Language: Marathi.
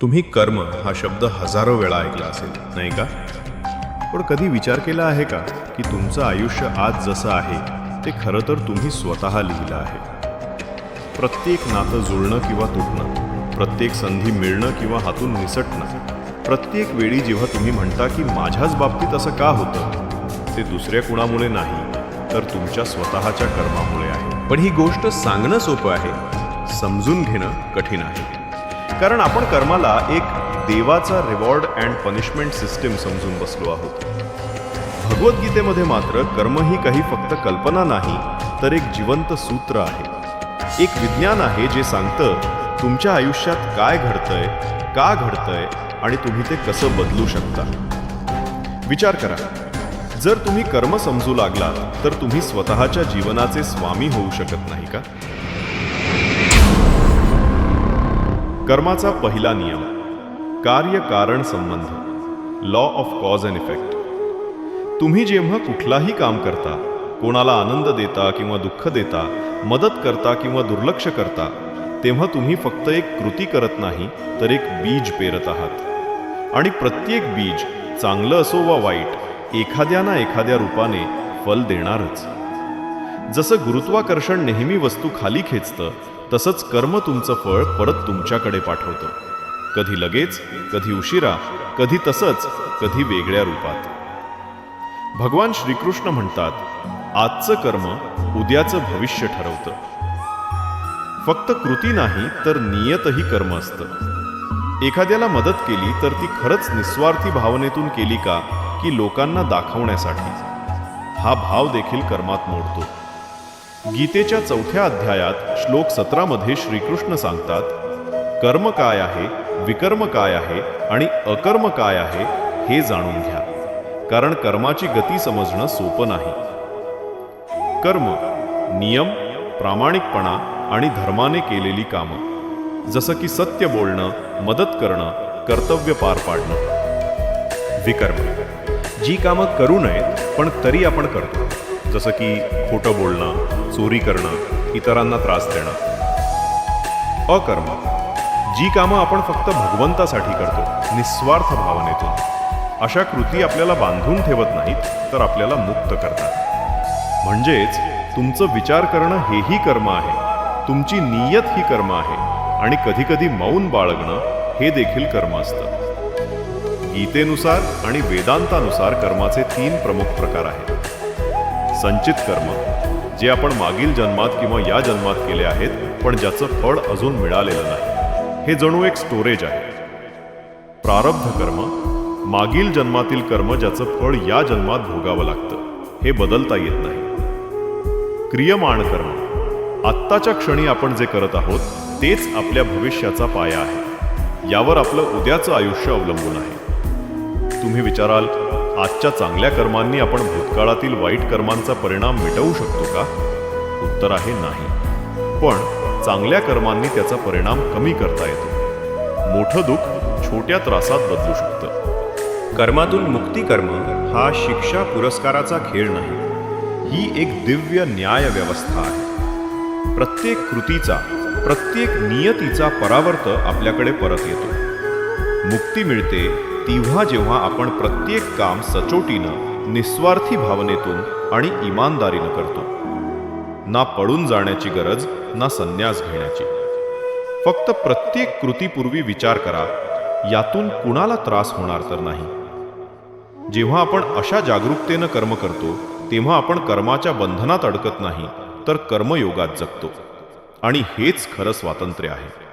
तुम्ही कर्म हा शब्द हजारो वेळा ऐकला असेल नाही का? पण कधी विचार केला आहे का की तुमचं आयुष्य आज जसं आहे ते खरं तर तुम्ही स्वतः लिहिलं आहे? प्रत्येक नातं जुळणं किंवा तुटणं प्रत्येक संधी मिळणं किंवा हातून निसटणं प्रत्येक वेळी जेव्हा तुम्ही म्हणता की माझ्याच बाबतीत असं का होतं ते दुसऱ्या कुणामुळे नाही तर तुमच्या स्वतःच्या कर्मामुळे आहे. पण ही गोष्ट सांगणं सोपं आहे समजून घेणं कठीण आहे. कारण आपण कर्माला एक देवाचा रिवॉर्ड अँड पनिशमेंट सिस्टीम समजून बसलो आहोत. भगवद्गीतेमध्ये मात्र कर्म ही काही फक्त कल्पना नाही तर एक जिवंत सूत्र आहे. एक विज्ञान आहे जे सांगतं तुमच्या आयुष्यात काय घडतंय का घडतंय आणि तुम्ही ते कसं बदलू शकता. विचार करा. जर तुम्ही कर्म समजू लागलात तर तुम्ही स्वतःच्या जीवनाचे स्वामी होऊ शकत नाही का? कर्माचा पहिला नियम कार्य कारण संबंध law of cause and effect तुम्ही जेव्हा कुठलाही काम करता कोणाला आनंद देता किंवा दुःख देता मदत करता किंवा दुर्लक्ष करता तेव्हा तुम्ही फक्त एक कृती करत नाही तर एक बीज पेरत आहात. आणि प्रत्येक बीज चांगलं असो वा वाईट एखाद्या ना एखाद्या रूपाने फल देणारच. जसं गुरुत्वाकर्षण नेहमी वस्तू खाली खेचतं तसंच कर्म तुमचं फळ परत तुमच्याकडे पाठवतं. कधी लगेच कधी उशिरा कधी तसंच कधी वेगळ्या रूपात. भगवान श्रीकृष्ण म्हणतात आजचं कर्म उद्याचं भविष्य ठरवतं. फक्त कृती नाही तर नियतही कर्म असतं. एखाद्याला मदत केली तर ती खरंच निस्वार्थी भावनेतून केली का की लोकांना दाखवण्यासाठी? हा भाव देखील कर्मात मोडतो. गीतेच्या चौथ्या अध्यायात श्लोक सतरामध्ये श्रीकृष्ण सांगतात कर्म काय आहे विकर्म काय आहे आणि अकर्म काय आहे हे जाणून घ्या. कारण कर्माची गती समजणं सोपं नाही. कर्म नियम प्रामाणिकपणा आणि धर्माने केलेली कामं. जसं की सत्य बोलणं मदत करणं कर्तव्य पार पाडणं. विकर्म. जी कामं करू नयेत पण तरी आपण करतो. जसं की खोटं बोलणं चोरी करणं इतरांना त्रास देणं. अकर्म. जी कामं आपण फक्त भगवंतासाठी करतो निस्वार्थ भावनेतून. अशा कृती आपल्याला बांधून ठेवत नाहीत तर आपल्याला मुक्त करतात. म्हणजेच तुमचं विचार करणं हेही कर्म आहे. तुमची नियत ही कर्म आहे. आणि कधीकधी मौन बाळगणं हे देखील कर्म असतं. गीतेनुसार आणि वेदांतानुसार कर्माचे तीन प्रमुख प्रकार आहेत. संचित कर्म. जे आपण मागील जन्मात किंवा या जन्मात केले आहेत पण ज्याचं फळ अजून मिळालेलं नाही. हे जणू एक स्टोरेज आहे. प्रारब्ध कर्म मागील जन्मातील कर्म ज्याचं फळ या जन्मात भोगावं लागतं हे बदलता येत नाही. क्रियमाण कर्म आत्ताच्या क्षणी आपण जे करत आहोत तेच आपल्या भविष्याचा पाया आहे. यावर आपलं उद्याचं आयुष्य अवलंबून आहे. तुम्ही विचाराल आजच्या चांगल्या कर्मांनी आपण भूतकाळातील वाईट कर्मांचा परिणाम मिटवू शकतो का? उत्तर आहे नाही. पण चांगल्या कर्मांनी त्याचा परिणाम कमी करता येतो. मोठं दुःख छोट्या त्रासात बदलू शकतं. कर्मातून मुक्ती कर्म हा शिक्षा पुरस्काराचा खेळ नाही. ही एक दिव्य न्याय व्यवस्था आहे. प्रत्येक कृतीचा प्रत्येक नियतीचा परावर्त आपल्याकडे परत येतो. मुक्ती मिळते तेव्हा जेव्हा आपण प्रत्येक काम सचोटीनं निस्वार्थी भावनेतून आणि इमानदारीनं करतो. ना पडून जाण्याची गरज ना संन्यास घेण्याची. फक्त प्रत्येक कृतीपूर्वी विचार करा यातून कुणाला त्रास होणार तर नाही. जेव्हा आपण अशा जागरूकतेनं कर्म करतो तेव्हा आपण कर्माच्या बंधनात अडकत नाही तर कर्मयोगात जगतो. आणि हेच खरं स्वातंत्र्य आहे.